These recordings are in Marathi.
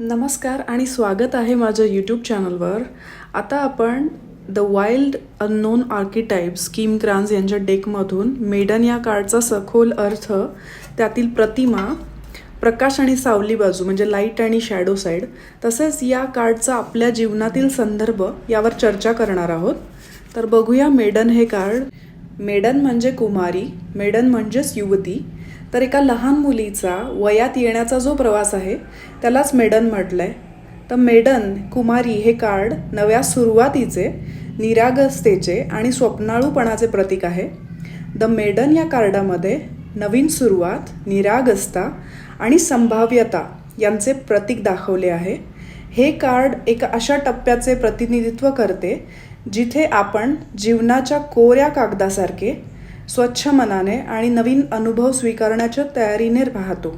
नमस्कार आणि स्वागत आहे माझ्या यूट्यूब चॅनलवर आता आपण the wild unknown archetypes Kim Krans यांच्या डेकमधून मेडन या कार्डचा सखोल अर्थ त्यातील प्रतिमा प्रकाश आणि सावली बाजू म्हणजे लाइट आणि शॅडो साईड तसेच या कार्डचा आपल्या जीवनातील संदर्भ यावर चर्चा करणार आहोत. तर बघूया मेडन हे कार्ड मेडन म्हणजे कुमारी मेडन म्हणजेच युवती तर एका लहान मुलीचा वयात येण्याचा जो प्रवास आहे त्यालाच मेडन म्हटलं आहे तर मेडन कुमारी हे कार्ड नव्या सुरुवातीचे निरागस्तेचे आणि स्वप्नाळूपणाचे प्रतीक आहे. द मेडन या कार्डामध्ये नवीन सुरुवात निरागस्ता आणि संभाव्यता यांचे प्रतीक दाखवले आहे. हे कार्ड एका अशा टप्प्याचे प्रतिनिधित्व करते जिथे आपण जीवनाच्या कोऱ्या कागदासारखे स्वच्छ मनाने आणि नवीन अनुभव स्वीकारण्याच्या तयारीने पाहतो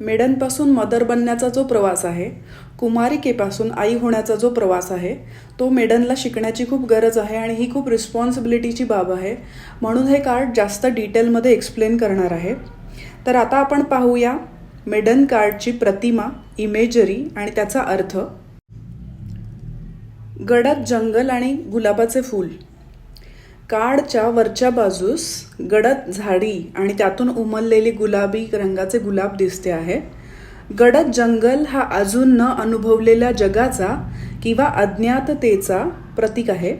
मेडनपासून मदर बनण्याचा जो प्रवास आहे कुमारिकेपासून आई होण्याचा जो प्रवास आहे तो मेडनला शिकण्याची खूप गरज आहे आणि ही खूप रिस्पॉन्सिबिलिटीची बाब आहे. म्हणून हे कार्ड जास्त डिटेलमध्ये एक्सप्लेन करणार आहे. तर आता आपण पाहूया मेडन कार्डची प्रतिमा इमेजरी आणि त्याचा अर्थ. गडद जंगल आणि गुलाबाचे फूल. कार्डच्या वरच्या बाजूस गडद झाडी आणि त्यातून उमललेली गुलाबी रंगाचे गुलाब दिसते आहे. गडद जंगल हा अजून न अनुभवलेल्या जगाचा किंवा अज्ञाततेचा प्रतीक आहे.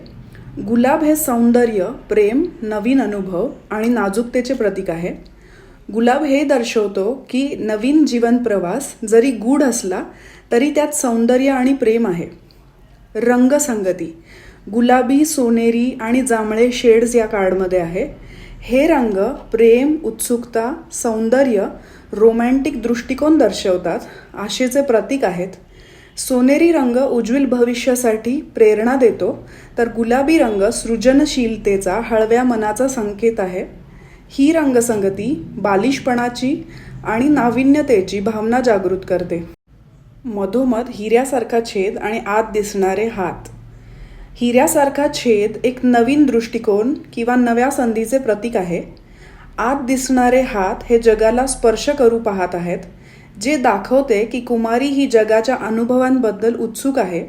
गुलाब हे सौंदर्य प्रेम नवीन अनुभव आणि नाजूकतेचे प्रतीक आहे. गुलाब हे दर्शवतो की नवीन जीवन प्रवास जरी गूढ असला तरी त्यात सौंदर्य आणि प्रेम आहे. रंगसंगती. गुलाबी सोनेरी आणि जांभळे शेड्स या कार्डमध्ये आहे. हे रंग प्रेम उत्सुकता सौंदर्य रोमॅन्टिक दृष्टिकोन दर्शवतात. आशेचे प्रतीक आहेत. सोनेरी रंग उज्ज्वल भविष्यासाठी प्रेरणा देतो. तर गुलाबी रंग सृजनशीलतेचा हळव्या मनाचा संकेत आहे. ही रंगसंगती बालिशपणाची आणि नाविन्यतेची भावना जागृत करते. मधोमध हिऱ्यासारखा छेद आणि आत दिसणारे हात. हिऱ्यासारखा छेद एक नवीन दृष्टिकोन किंवा नव्या संधीचे प्रतीक आहे. आत दिसणारे हात हे जगाला स्पर्श करू पाहत आहेत जे दाखवते की कुमारी ही जगाच्या अनुभवांबद्दल उत्सुक आहे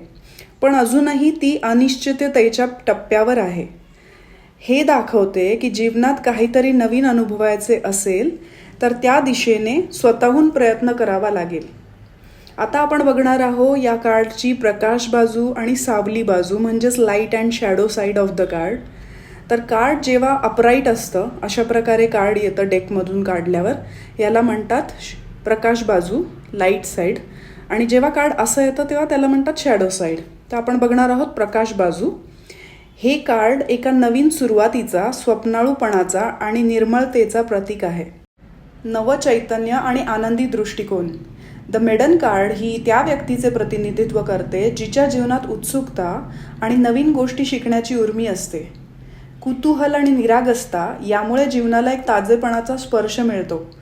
पण अजूनही ती अनिश्चिततेच्या टप्प्यावर आहे. हे दाखवते की जीवनात काहीतरी नवीन अनुभवायचे असेल तर त्या दिशेने स्वतःहून प्रयत्न करावा लागेल. आता आपण बघणार आहोत या कार्डची प्रकाश बाजू आणि सावली बाजू म्हणजेच light and shadow side of the card तर कार्ड जेव्हा अपराईट असतं अशा प्रकारे कार्ड येतं डेकमधून काढल्यावर. याला म्हणतात प्रकाश बाजू लाइट साईड आणि जेव्हा कार्ड असं येतं तेव्हा त्याला म्हणतात शॅडो साईड तर आपण बघणार आहोत प्रकाश बाजू. हे कार्ड एका नवीन सुरुवातीचा स्वप्नाळूपणाचा आणि निर्मळतेचा प्रतीक आहे. नवचैतन्य आणि आनंदी दृष्टिकोन. द मेडन कार्ड ही त्या व्यक्तीचे प्रतिनिधित्व करते जिच्या जीवनात उत्सुकता आणि नवीन गोष्टी शिकण्याची उर्मी असते. कुतूहल आणि निरागसता यामुळे जीवनाला एक ताजेपणाचा स्पर्श मिळतो.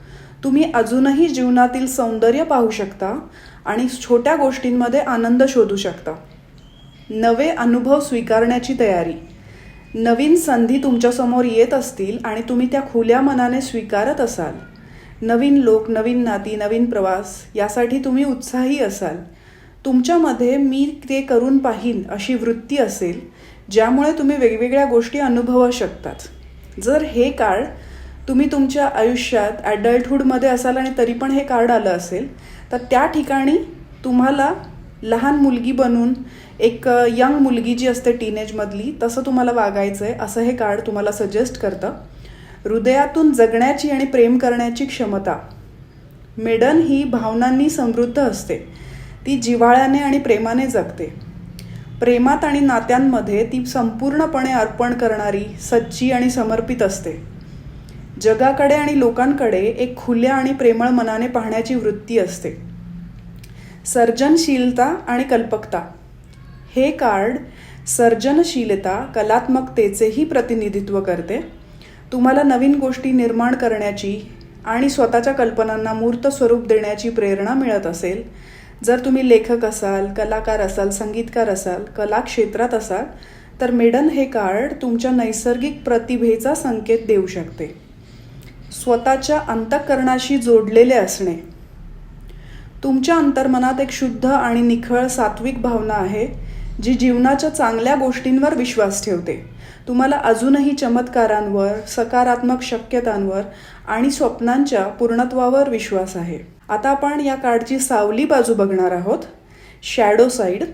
तुम्ही अजूनही जीवनातील सौंदर्य पाहू शकता आणि छोट्या गोष्टींमध्ये आनंद शोधू शकता. नवे अनुभव स्वीकारण्याची तयारी. नवीन संधी तुमच्यासमोर येत असतील आणि तुम्ही त्या खुल्या मनाने स्वीकारत असाल. नवीन लोक नवीन नाती नवीन प्रवास यासाठी तुम्ही उत्साही असाल. तुमच्यामध्ये मी ते करून पाहीन अशी वृत्ती असेल ज्यामुळे तुम्ही वेगवेगळ्या गोष्टी अनुभवू शकतात. जर हे कार्ड तुम्ही तुमच्या आयुष्यात ॲडल्टहूडमध्ये असाल आणि तरी पण हे कार्ड आलं असेल तर त्या ठिकाणी तुम्हाला लहान मुलगी बनून एक यंग मुलगी जी असते टीनेजमधली तसं तुम्हाला वागायचं आहे असं हे कार्ड तुम्हाला सजेस्ट करतं. हृदयातून जगण्याची आणि प्रेम करण्याची क्षमता. मेडन ही भावनांनी समृद्ध असते. ती जिव्हाळ्याने आणि प्रेमाने जगते. प्रेमात आणि नात्यांमध्ये ती संपूर्णपणे अर्पण करणारी सच्ची आणि समर्पित असते. जगाकडे आणि लोकांकडे एक खुल्या आणि प्रेमळ मनाने पाहण्याची वृत्ती असते. सर्जनशीलता आणि कल्पकता. हे कार्ड सर्जनशीलता कलात्मकतेचेही प्रतिनिधित्व करते. तुम्हाला नवीन गोष्टी निर्माण करण्याची आणि स्वतःच्या कल्पनांना मूर्त स्वरूप देण्याची प्रेरणा मिळत असेल जर तुम्ही लेखक असाल कलाकार असाल संगीतकार असाल कला क्षेत्रात असाल तर मेडन हे कार्ड तुमच्या नैसर्गिक प्रतिभेचा संकेत देऊ शकते. स्वतःच्या अंतःकरणाशी जोडलेले असणे. तुमच्या अंतर्मनात एक शुद्ध आणि निखळ सात्विक भावना आहे जी जीवनाच्या चांगल्या गोष्टींवर विश्वास ठेवते. तुम्हाला अजूनही चमत्कारांवर सकारात्मक शक्यतांवर आणि स्वप्नांच्या पूर्णत्वावर विश्वास आहे. आता आपण या कार्डची सावली बाजू बघणार आहोत. शॅडो साईड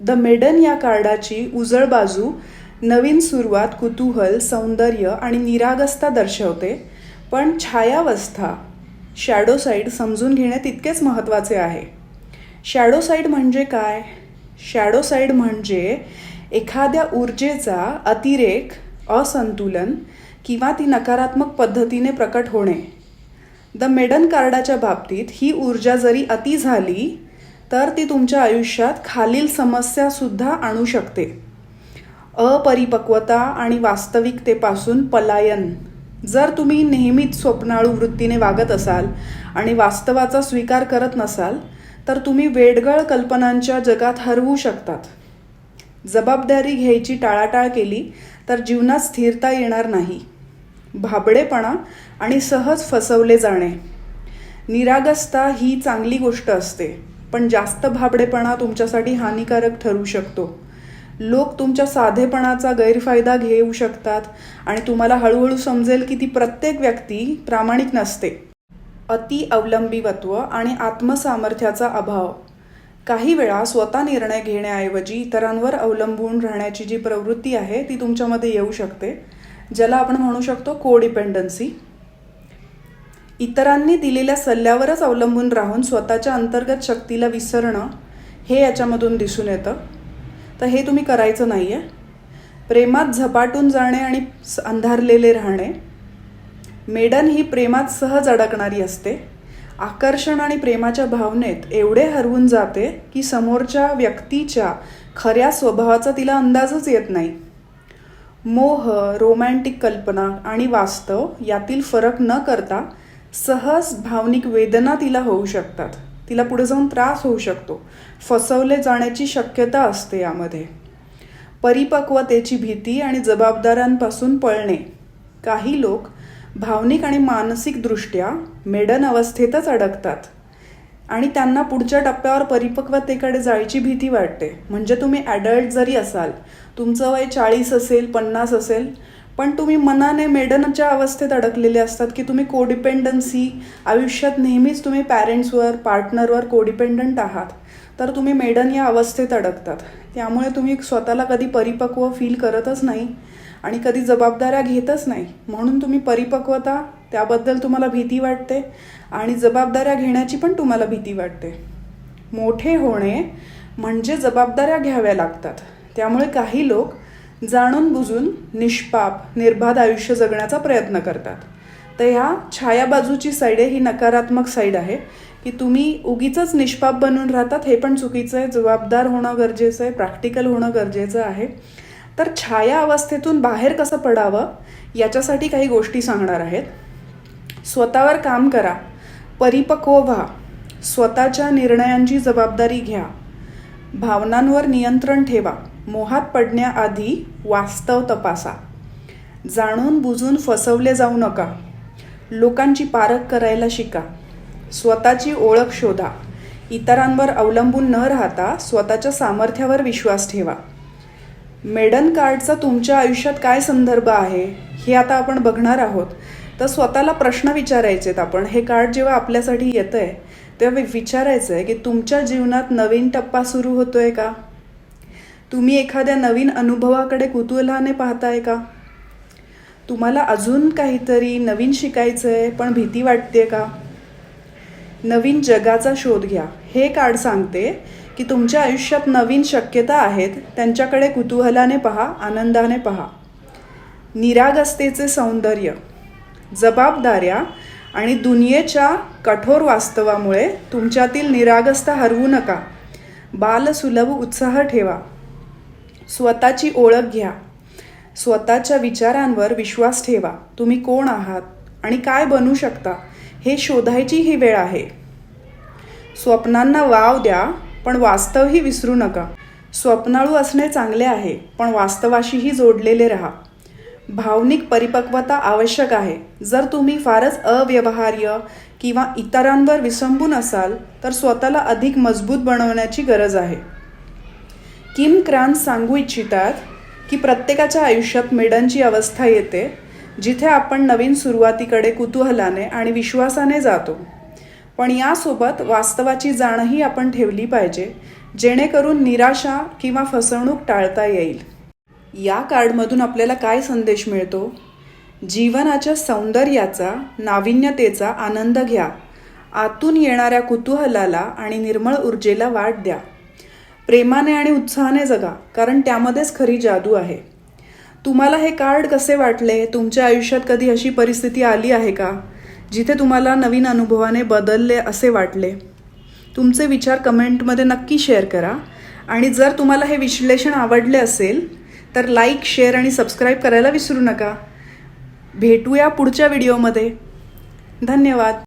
द मेडन या कार्डाची उजळ बाजू नवीन सुरुवात कुतूहल सौंदर्य आणि निरागस्ता दर्शवते. पण छायावस्था शॅडो साईड समजून घेणे तितकेच महत्त्वाचे आहे. शॅडो साईड म्हणजे काय? शॅडो साईड म्हणजे एखाद्या ऊर्जेचा अतिरेक असंतुलन किंवा ती नकारात्मक पद्धतीने प्रकट होणे. द मेडन कार्डाच्या बाबतीत ही ऊर्जा जरी अति झाली तर ती तुमच्या आयुष्यात खालील समस्यासुद्धा आणू शकते. अपरिपक्वता आणि वास्तविकतेपासून पलायन. जर तुम्ही नेहमीच स्वप्नाळू वृत्तीने वागत असाल आणि वास्तवाचा स्वीकार करत नसाल तर तुम्ही वेडगळ कल्पनांच्या जगात हरवू शकतात. जबाबदारी घ्यायची टाळाटाळ केली तर जीवनात स्थिरता येणार नाही. भाबडेपणा आणि सहज फसवले जाणे. निरागसता ही चांगली गोष्ट असते पण जास्त भाबडेपणा तुमच्यासाठी हानिकारक ठरू शकतो. लोक तुमच्या साधेपणाचा गैरफायदा घेऊ शकतात आणि तुम्हाला हळूहळू समजेल की ती प्रत्येक व्यक्ती प्रामाणिक नसते. अति अवलंबिवत्व आणि आत्मसामर्थ्याचा अभाव. काही वेळा स्वतः निर्णय घेण्याऐवजी इतरांवर अवलंबून राहण्याची जी प्रवृत्ती आहे ती तुमच्यामध्ये येऊ शकते ज्याला आपण म्हणू शकतो कोडिपेंडन्सी इतरांनी दिलेल्या सल्ल्यावरच अवलंबून राहून स्वतःच्या अंतर्गत शक्तीला विसरणं हे याच्यामधून दिसून येतं. तर हे तुम्ही करायचं नाही आहे प्रेमात झपाटून जाणे आणि अंधारलेले राहणे मेडन ही प्रेमात सहज अडकणारी असते. आकर्षण आणि प्रेमाच्या भावनेत एवढे हरवून जाते की समोरच्या व्यक्तीच्या खऱ्या स्वभावाचा तिला अंदाजच येत नाही. मोह रोमॅन्टिक कल्पना आणि वास्तव यातील फरक न करता सहज भावनिक वेदना तिला होऊ शकतात. तिला पुढे जाऊन त्रास होऊ शकतो. फसवले जाण्याची शक्यता असते यामध्ये. परिपक्वतेची भीती आणि जबाबदाऱ्यांपासून पळणे. काही लोक भावनिक आणि मानसिकदृष्ट्या मेडन अवस्थेतच अडकतात. आणि त्यांना पुढच्या टप्प्यावर परिपक्वतेकडे जायची भीती वाटते. म्हणजे तुम्ही ॲडल्ट जरी असाल तुमचं वय चाळीस असेल पन्नास असेल पण तुम्ही मनाने मेडनच्या अवस्थेत अडकलेले असतात की तुम्ही कोडिपेंडन्सी आयुष्यात नेहमीच तुम्ही पॅरेंट्सवर पार्टनरवर कोडिपेंडंट आहात. तर तुम्ही मेडन या अवस्थेत अडकतात. त्यामुळे तुम्ही स्वतःला कधी परिपक्व फील करतच नाही आणि कधी जबाबदाऱ्या घेतच नाही. म्हणून तुम्ही परिपक्वता त्याबद्दल तुम्हाला भीती वाटते आणि जबाबदाऱ्या घेण्याची पण तुम्हाला भीती वाटते. मोठे होणे म्हणजे जबाबदाऱ्या घ्याव्या लागतात. त्यामुळे काही लोक जाणून बुजून निष्पाप निर्बाध आयुष्य जगण्याचा प्रयत्न करतात. तर ह्या छाया बाजूची साईड आहे ही नकारात्मक साईड आहे की तुम्ही उगीच निष्पाप बनून राहतात हे पण चुकीचं आहे जबाबदार होणं गरजेचं आहे प्रॅक्टिकल होणं गरजेचं आहे. तर छाया अवस्थेतून बाहेर कसं पडावं याच्यासाठी काही गोष्टी सांगणार आहेत. स्वतःवर काम करा परिपक्व व्हा स्वतःच्या निर्णयांची जबाबदारी घ्या भावनांवर नियंत्रण ठेवा मोहात पडण्याआधी वास्तव तपासा. जाणून बुजून फसवले जाऊ नका. लोकांची पारख करायला शिका. स्वतःची ओळख शोधा. इतरांवर अवलंबून न राहता स्वतःच्या सामर्थ्यावर विश्वास ठेवा. मेडन कार्डचा तुमच्या आयुष्यात काय संदर्भ आहे हे आता आपण बघणार आहोत. तर स्वतःला प्रश्न विचारायचेत आपण. हे कार्ड जेव्हा आपल्यासाठी येतं आहे तेव्हा विचारायचं आहे की तुमच्या जीवनात नवीन टप्पा सुरू होतोय का? तुम्ही एखाद्या नवीन अनुभवाकडे कुतूहलाने पाहताय का? तुम्हाला अजून काहीतरी नवीन शिकायचं आहे पण भीती वाटते का? नवीन जगाचा शोध घ्या. हे कार्ड सांगते की तुमच्या आयुष्यात नवीन शक्यता आहेत त्यांच्याकडे कुतूहलाने पहा आनंदाने पहा. निरागस्तेचे सौंदर्य जबाबदाऱ्या आणि दुनियेच्या कठोर वास्तवामुळे तुमच्यातील निरागस्ता हरवू नका. बालसुलभ उत्साह ठेवा. स्वतःची ओळख घ्या. स्वतःच्या विचारांवर विश्वास ठेवा. तुम्ही कोण आहात? आणि काय बनू शकता? हे शोधायची ही वेळ आहे. स्वप्नांना वाव द्या पण वास्तवही विसरू नका. स्वप्नाळू असणे चांगले आहे पण वास्तवाशीही जोडलेले राहा. भावनिक परिपक्वता आवश्यक आहे. जर तुम्ही फारच अव्यवहार्य किंवा इतरांवर विसंबून असाल तर स्वतःला अधिक मजबूत बनवण्याची गरज आहे. किम क्रांत सांगू इच्छितात की प्रत्येकाच्या आयुष्यात मेडनची अवस्था येते जिथे आपण नवीन सुरुवातीकडे कुतूहलाने आणि विश्वासाने जातो. पण यासोबत वास्तवाची जाणही आपण ठेवली पाहिजे जेणेकरून निराशा किंवा फसवणूक टाळता येईल. या कार्डमधून आपल्याला काय संदेश मिळतो? जीवनाच्या सौंदर्याचा नाविन्यतेचा आनंद घ्या. आतून येणाऱ्या कुतूहलाला आणि निर्मळ ऊर्जेला वाट द्या. प्रेमाने आणि उत्साहाने जगा कारण त्यामध्येच खरी जादू आहे. तुम्हाला हे कार्ड कसे वाटले? तुमच्या आयुष्यात कधी अशी परिस्थिती आली आहे का? जिथे तुम्हाला नवीन अनुभवाने बदलले असे वाटले? तुमचे विचार कमेंटमध्ये नक्की शेअर करा. आणि जर तुम्हाला हे विश्लेषण आवडले असेल तर लाईक शेअर आणि सबस्क्राईब करायला विसरू नका. भेटूया पुढच्या व्हिडिओमध्ये. धन्यवाद.